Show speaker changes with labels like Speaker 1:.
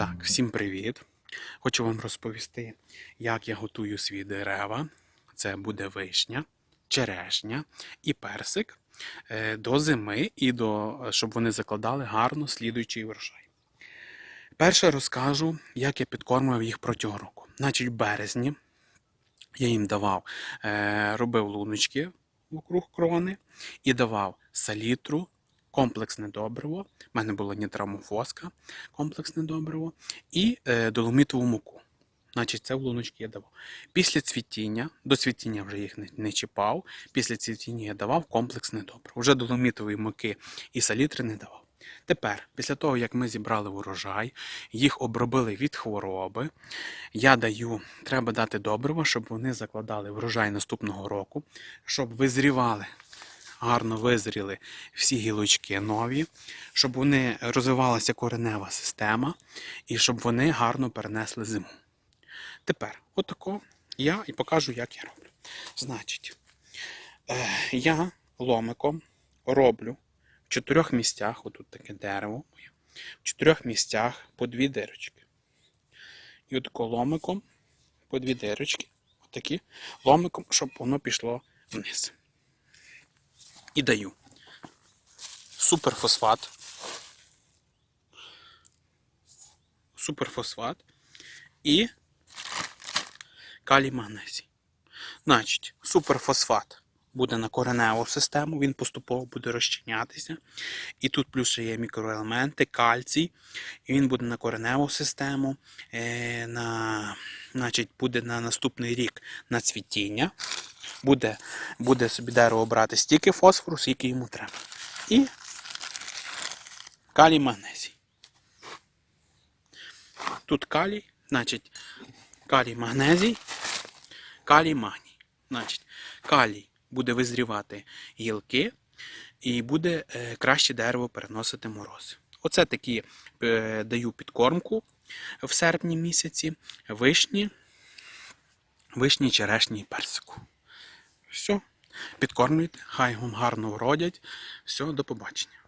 Speaker 1: Всім привіт! Хочу вам розповісти, як я готую свої дерева. Це буде вишня, черешня і персик е, до зими і до, щоб вони закладали гарно слідуючий врожай. Перше розкажу, як я підкормував їх протягом року. Значить, в березні я їм давав, е, робив луночки вокруг крони і давав салітру, комплексне добриво. У мене було нітрамофоска, комплексне добриво, і е, доломітову муку. Значить, це в луночки я давав. Після цвітіння, до цвітіння вже їх не, не чіпав. Після цвітіння я давав комплексне добриво. Вже доломітової муки і салітри не давав. Тепер, після того, як ми зібрали урожай, їх обробили від хвороби, я даю, треба дати добриво, щоб вони закладали врожай наступного року, щоб визрівали, гарно визріли всі гілочки нові, щоб вони розвивалася коренева система і щоб вони гарно перенесли зиму. Тепер, отако я і покажу, як я роблю. Значить, е, я ломиком роблю в чотирьох місцях, отут таке дерево, моє, в чотирьох місцях по дві дирочки. І отако ломиком по дві дирочки, отакі, ломиком, щоб воно пішло вниз. І даю суперфосфат. Суперфосфат і калій магнезій. Значить, суперфосфат буде на кореневу систему, він поступово буде розчинятися. І тут плюс ще є мікроелементи, кальцій, і він буде на кореневу систему, е, на, значить, буде на наступний рік на цвітіння. Буде, буде собі дерево брати стільки фосфору, скільки йому треба. І калій магнезій. Тут калій, значить, калій магнезій, калій магній. Значить, калій буде визрівати гілки і буде е, краще дерево переносити морози. Оце такі е, даю підкормку в серпні місяці, вишні, вишні, черешні персику. Все, підкормлюйте, хай вам гарно вродять. Все, до побачення.